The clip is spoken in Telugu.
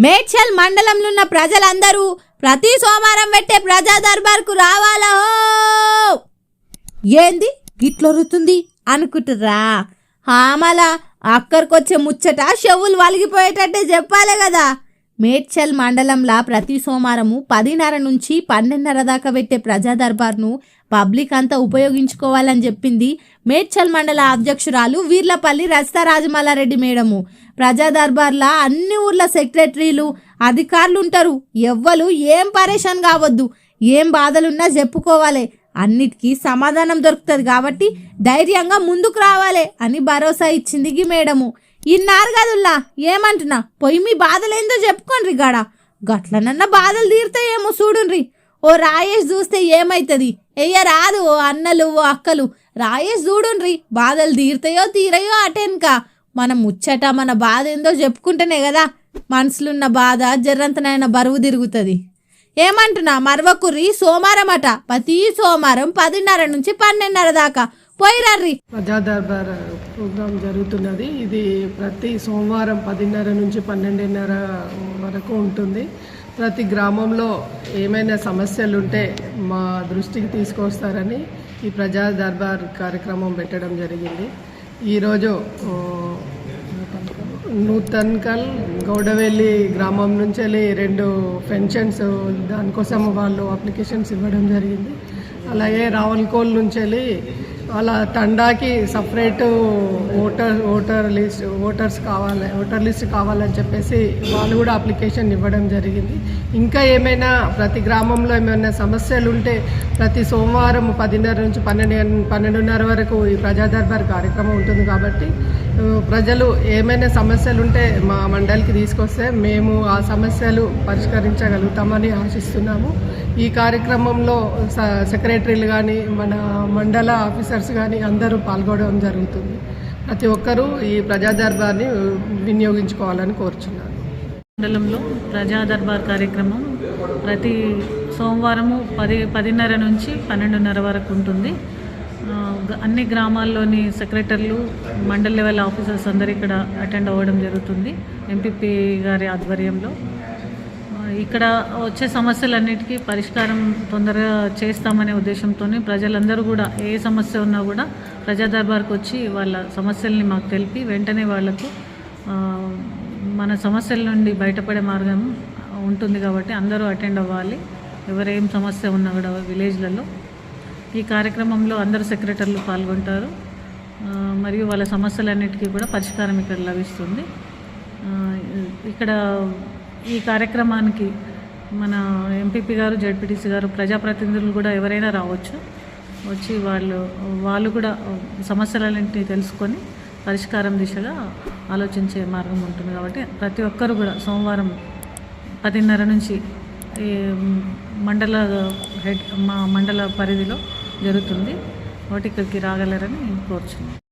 మేడ్చల్ మండలంలో ఉన్న ప్రజలందరూ ప్రతి సోమవారం పెట్టే ప్రజా దర్బార్కు రావాలా ఏంది? గిట్లొరుతుంది అనుకుంటుర్రా? హామల అక్కడికొచ్చే ముచ్చట చెవులు వలిగిపోయేటట్టే చెప్పాలి కదా. మేడ్చల్ మండలంలా ప్రతి సోమవారము పదిన్నర నుంచి పన్నెండున్నర దాకా పెట్టే ప్రజా దర్బార్ను పబ్లిక్ అంతా ఉపయోగించుకోవాలని చెప్పింది మేడ్చల్ మండల అధ్యక్షురాలు వీర్లపల్లి రజితా రాజమల్లారెడ్డి మేడము. ప్రజా దర్బార్లా అన్ని ఊర్ల సెక్రటరీలు అధికారులు ఉంటారు ఎవ్వరు ఏం పరేషాన్ కావద్దు ఏం బాధలున్నా చెప్పుకోవాలి. అన్నిటికీ సమాధానం దొరుకుతుంది కాబట్టి ధైర్యంగా ముందుకు రావాలి అని భరోసా ఇచ్చింది గీ మేడము. ఇన్నారు కదుల్లా ఏమంటున్నా? పోయి మీ బాధలేందో చెప్పుకోండి గాడ. గట్లనన్న బాధలు తీరుతాయేమో చూడుండ్రి. ఓ రాయేష్ చూస్తే ఏమైతుంది? ఎయ్య రాదు ఓ అన్నలు ఓ అక్కలు. రాయేష్ చూడుండ్రి బాధలు తీరుతాయో తీరయో అటెన్క. మనం ముచ్చట మన బాధ ఏందో చెప్పుకుంటేనే కదా మనసులున్న బాధ జర్రంతనైన బరువు తిరుగుతుంది. ఏమంటున్నా? మరవకుర్రి సోమవారం అట ప్రతి సోమవారం పదిన్నర నుంచి పన్నెండున్నర దాకా. పోయిరర్రి. ప్రజా ప్రోగ్రాం జరుగుతున్నది. ఇది ప్రతి సోమవారం పదిన్నర నుంచి పన్నెండున్నర వరకు ఉంటుంది. ప్రతి గ్రామంలో ఏమైనా సమస్యలు ఉంటే మా దృష్టికి తీసుకొస్తారని ఈ ప్రజా దర్బార్ కార్యక్రమం పెట్టడం జరిగింది. ఈరోజు నూతన్కల్ గౌడవెల్లి గ్రామం నుంచి వెళ్ళి రెండు పెన్షన్స్ దానికోసం వాళ్ళు అప్లికేషన్స్ ఇవ్వడం జరిగింది. అలాగే రావల్కోల్ నుంచి వాళ్ళ తండాకి separate voter voter list voters కావాలి ఓటర్ లిస్ట్ కావాలని చెప్పేసి వాళ్ళు కూడా అప్లికేషన్ ఇవ్వడం జరిగింది. ఇంకా ఏమైనా ప్రతి గ్రామంలో ఏమైనా సమస్యలు ఉంటే ప్రతి సోమవారం పదిన్నర నుంచి పన్నెండు పన్నెండున్నర వరకు ఈ ప్రజాదర్బార్ కార్యక్రమం ఉంటుంది కాబట్టి ప్రజలు ఏమైనా సమస్యలు ఉంటే మా మండలికి తీసుకొస్తే మేము ఆ సమస్యలు పరిష్కరించగలుగుతామని ఆశిస్తున్నాము. ఈ కార్యక్రమంలో స- సెక్రటరీలు కానీ మన మండల ఆఫీసర్స్ కానీ అందరూ పాల్గొనడం జరుగుతుంది. ప్రతి ఒక్కరూ ఈ ప్రజా దర్బార్ని వినియోగించుకోవాలని కోరుచున్నాను. మండలంలో ప్రజా దర్బార్ కార్యక్రమం ప్రతి సోమవారము పది పదిన్నర నుంచి పన్నెండున్నర వరకు ఉంటుంది. అన్ని గ్రామాల్లోని సెక్రటరీలు మండల్ లెవెల్ ఆఫీసర్స్ అందరు ఇక్కడ అటెండ్ అవ్వడం జరుగుతుంది ఎంపీపీ గారి ఆధ్వర్యంలో. ఇక్కడ వచ్చే సమస్యలన్నిటికీ పరిష్కారం తొందరగా చేస్తామనే ఉద్దేశంతో ప్రజలందరూ కూడా ఏ సమస్య ఉన్నా కూడా ప్రజా దర్బార్కి వచ్చి వాళ్ళ సమస్యల్ని మాకు తెలిపి వెంటనే వాళ్ళకు మన సమస్యల నుండి బయటపడే మార్గం ఉంటుంది కాబట్టి అందరూ అటెండ్ అవ్వాలి. ఎవరేం సమస్య ఉన్నా కూడా విలేజ్లలో. ఈ కార్యక్రమంలో అందరు సెక్రటరీలు పాల్గొంటారు. మరియు వాళ్ళ సమస్యలన్నిటికీ కూడా పరిష్కారం ఇక్కడ లభిస్తుంది. ఇక్కడ ఈ కార్యక్రమానికి మన ఎంపీపీ గారు జడ్పీటీసీ గారు ప్రజాప్రతినిధులు కూడా ఎవరైనా రావచ్చు. వచ్చి వాళ్ళు వాళ్ళు కూడా సమస్యలన్నింటినీ తెలుసుకొని పరిష్కారం దిశగా ఆలోచించే మార్గం ఉంటుంది కాబట్టి ప్రతి ఒక్కరు కూడా సోమవారం పదిన్నర నుంచి ఈ మండల హెడ్ మా మండల పరిధిలో జరుగుతుంది. వాటి ఇక్కడికి రాగలరని కోరుచున్నాను.